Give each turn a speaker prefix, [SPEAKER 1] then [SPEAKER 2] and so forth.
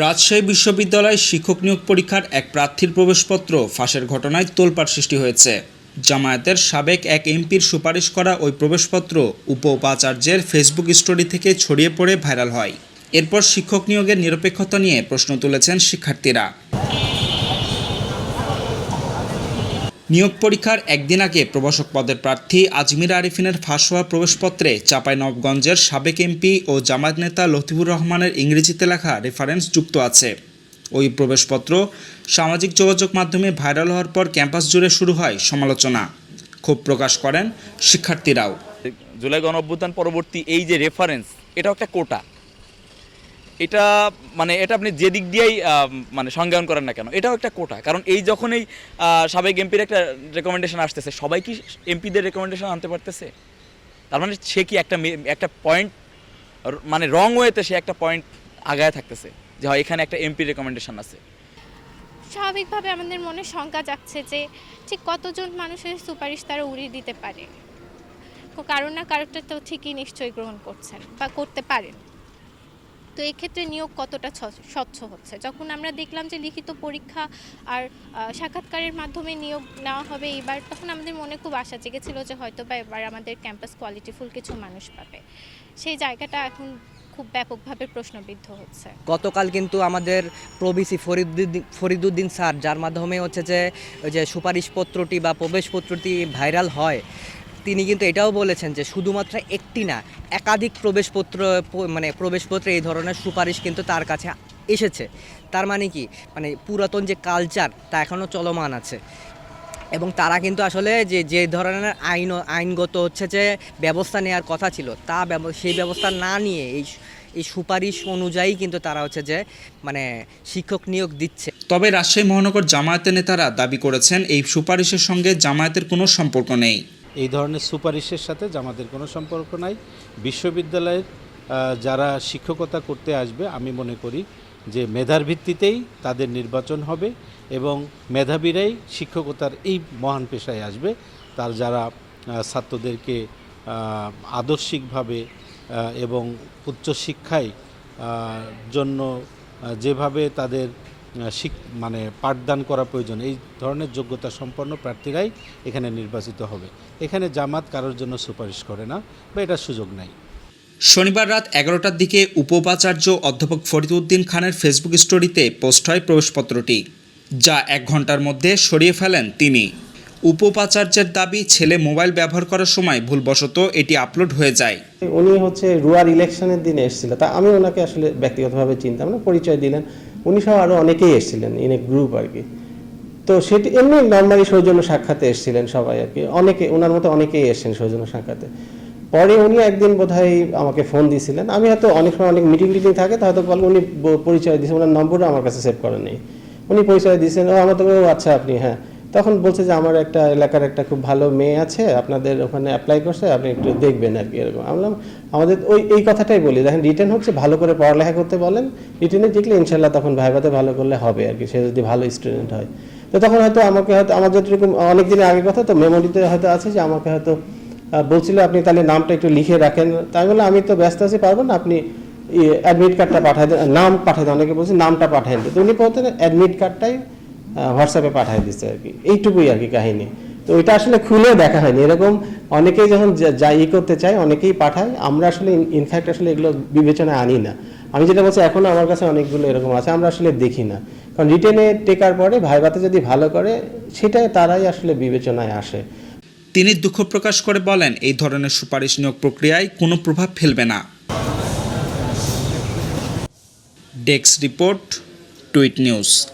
[SPEAKER 1] রাজশাহী বিশ্ববিদ্যালয়ে শিক্ষক নিয়োগ পরীক্ষার এক প্রার্থীর প্রবেশপত্র ফাঁসের ঘটনায় তোলপাড় সৃষ্টি হয়েছে। জামায়াতের সাবেক এক এমপির সুপারিশ করা ওই প্রবেশপত্র উপ উপাচার্যের ফেসবুক স্টোরি থেকে ছড়িয়ে পড়ে ভাইরাল হয়। এরপর শিক্ষক নিয়োগের নিরপেক্ষতা নিয়ে প্রশ্ন তুলেছেন শিক্ষার্থীরা। নিয়োগ পরীক্ষার একদিন আগে প্রভাষক পদের প্রার্থী আজমির আরিফিনের ফাঁস হওয়া প্রবেশপত্রে চাঁপাইনবাবগঞ্জের সাবেক এমপি ও জামায়াত নেতা লতিফুর রহমানের ইংরেজিতে লেখা রেফারেন্স যুক্ত আছে। ওই প্রবেশপত্র সামাজিক যোগাযোগ মাধ্যমে ভাইরাল হওয়ার পর ক্যাম্পাস জুড়ে শুরু হয় সমালোচনা। ক্ষোভ প্রকাশ করেন শিক্ষার্থীরাও।
[SPEAKER 2] জুলাই গণ পরবর্তী এই যে রেফারেন্স, এটাও একটা কোটা। এটা মানে এটা আপনি যে দিক দিয়েই মানে সংজ্ঞায়ন করেন না কেন, এটাও একটা কোটা। কারণ এই যখন এই সাবেক এমপির একটা রেকমেন্ডেশন আসতেছে, সবাই কি এমপিদের রেকমেন্ডেশন আনতে পারতেছে? তার মানে সে কি একটা একটা পয়েন্ট মানে রং ওয়েতে সে একটা পয়েন্ট আগায় থাকতেছে, যে হয় এখানে একটা এমপি রেকমেন্ডেশন আছে।
[SPEAKER 3] স্বাভাবিকভাবে আমাদের মনে শঙ্কা জাগছে যে, ঠিক কতজন মানুষের সুপারিশ তারা উড়িয়ে দিতে পারে? কো- কারও না কারোটা তো ঠিকই নিশ্চয়ই গ্রহণ করছেন বা করতে পারেন। তো এই ক্ষেত্রে নিয়োগ কতটা স্বচ্ছ হচ্ছে? যখন আমরা দেখলাম যে লিখিত পরীক্ষা আর সাক্ষাৎকারের মাধ্যমে নিয়োগ নেওয়া হবে এবার, তখন আমাদের মনে খুব আশা জেগেছিল যে হয়তো বা এবার আমাদের ক্যাম্পাস কোয়ালিটিফুল কিছু মানুষ পাবে। সেই জায়গাটা এখন খুব ব্যাপকভাবে প্রশ্নবিদ্ধ হচ্ছে।
[SPEAKER 4] গতকাল কিন্তু আমাদের প্রবিসি ফরিদুদ্দিন ফরিদুদ্দিন স্যার, যার মাধ্যমে হচ্ছে যে যে সুপারিশপত্রটি বা প্রবেশপত্রটি ভাইরাল হয় তিনি কিন্তু এটাও বলেছেন যে শুধুমাত্র একটি না, একাধিক প্রবেশপত্র মানে প্রবেশপত্রে এই ধরনের সুপারিশ কিন্তু তার কাছে এসেছে। তার মানে কি? মানে পুরাতন যে কালচার তা এখনও চলমান আছে। এবং তারা কিন্তু আসলে যে যে ধরনের আইন, আইনগত হচ্ছে যে ব্যবস্থা নেওয়ার কথা ছিল, তা সেই ব্যবস্থা না নিয়ে এই এই সুপারিশ অনুযায়ী কিন্তু তারা হচ্ছে যে মানে শিক্ষক নিয়োগ দিচ্ছে।
[SPEAKER 1] তবে রাজশাহী মহানগর জামায়াতের নেতারা দাবি করেছেন, এই সুপারিশের সঙ্গে জামায়াতের কোনো সম্পর্ক নেই।
[SPEAKER 5] এই ধরনের সুপারিশের সাথে আমাদের কোনো সম্পর্ক নাই। বিশ্ববিদ্যালয়ের যারা শিক্ষকতা করতে আসবে, আমি মনে করি যে মেধার ভিত্তিতেই তাদের নির্বাচন হবে এবং মেধাবীরাই শিক্ষকতার এই মহান পেশায় আসবে। তার যারা ছাত্রদেরকে আদর্শিকভাবে এবং উচ্চশিক্ষায় জন্য যেভাবে তাদের মানে পাঠদান করা প্রয়োজন। এই ধরনের যোগ্যতা সম্পন্ন প্রার্থীরাই এখানে নির্বাচিত হবে। এখানে জামাত কারোর জন্য সুপারিশ করে না বা এটার সুযোগ নাই।
[SPEAKER 1] শনিবার রাত এগারোটার দিকে উপ-উপাচার্য অধ্যাপক ফরিদউদ্দিন খানের ফেসবুক স্টোরিতে পোস্ট হয় প্রবেশপত্রটি যা এক ঘণ্টার মধ্যে সরিয়ে ফেলেন তিনি। উপ-উপাচার্যের দাবি ছেলে মোবাইল ব্যবহার করার সময় ভুলবশত এটি আপলোড হয়ে যায়।
[SPEAKER 6] উনি হচ্ছে রুয়ার ইলেকশনের দিনে এসেছিল। তা আমি ওনাকে আসলে ব্যক্তিগতভাবে চিনতাম না পরিচয় দিলেন। উনি সহ আরও অনেকেই এসেছিলেন ইন এ গ্রুপ আর কি তো সেটি এমনি নর্মালি সৌজন্য সাক্ষাতে এসেছিলেন সবাই আর কি অনেকে ওনার মতো অনেকেই এসেছেন সৌজন্য সাক্ষাতে। পরে উনি একদিন বোধহয় আমাকে ফোন দিয়েছিলেন আমি হয়তো অনেক সময় অনেক মিটিং টিটিং থাকে, তো হয়তো বল, উনি পরিচয় দিয়েছেন। ওনার নম্বরও আমার কাছে সেভ করা নেই উনি পরিচয় দিয়েছেন, ও, আমার তো আচ্ছা আপনি হ্যাঁ। তখন বলছে যে আমার একটা এলাকার একটা খুব ভালো মেয়ে আছে, আপনাদের ওখানে অ্যাপ্লাই করছে, আপনি একটু দেখবেন আর কি এরকম। আমি বললাম, আমাদের ওই, এই কথাটাই বলি, দেখেন রিটার্ন হচ্ছে, ভালো করে পড়ালেখা করতে বলেন রিটার্নে দেখলে ইনশাল্লাহ তখন ভাইভাতে ভালো করলে হবে আর কি, সে যদি ভালো স্টুডেন্ট হয়। তো তখন হয়তো আমাকে হয়তো, আমার যতটুকু, অনেক দিনের আগে কথা, তো মেমোরিতে হয়তো আছে যে আমাকে হয়তো বলছিল আপনি তাহলে নামটা একটু লিখে রাখেন। তাই বলে আমি তো ব্যস্ত আছি, পারব না, আপনি অ্যাডমিট কার্ডটা পাঠাই দেন, নাম পাঠাই দেন। অনেকে বলছে, নামটা পাঠাই দেন তো উনি বলতেন অ্যাডমিট কার্ডটাই হোয়াটসঅ্যাপে পাঠিয়ে দিচ্ছে আর কি। এইটুকুই আর কি কাহিনী। তো ওইটা আসলে খুলেও দেখা হয়নি। এরকম অনেকেই যখন যা- ই করতে চায়, অনেকেই পাঠায়। আমরা আসলে ইনফ্যাক্ট আসলে এগুলো বিবেচনায় আনি না। আমি যেটা বলছি এখনও আমার কাছে অনেকগুলো এরকম আছে, আমরা আসলে দেখি না। কারণ রিটেনে টেকার পরে ভাইবাতে যদি ভালো করে, সেটাই তারাই আসলে বিবেচনায় আসে।
[SPEAKER 1] তিনি দুঃখ প্রকাশ করে বলেন, এই ধরনের সুপারিশ নিয়োগ প্রক্রিয়ায় কোনো প্রভাব ফেলবে না। Desk report, tweet news.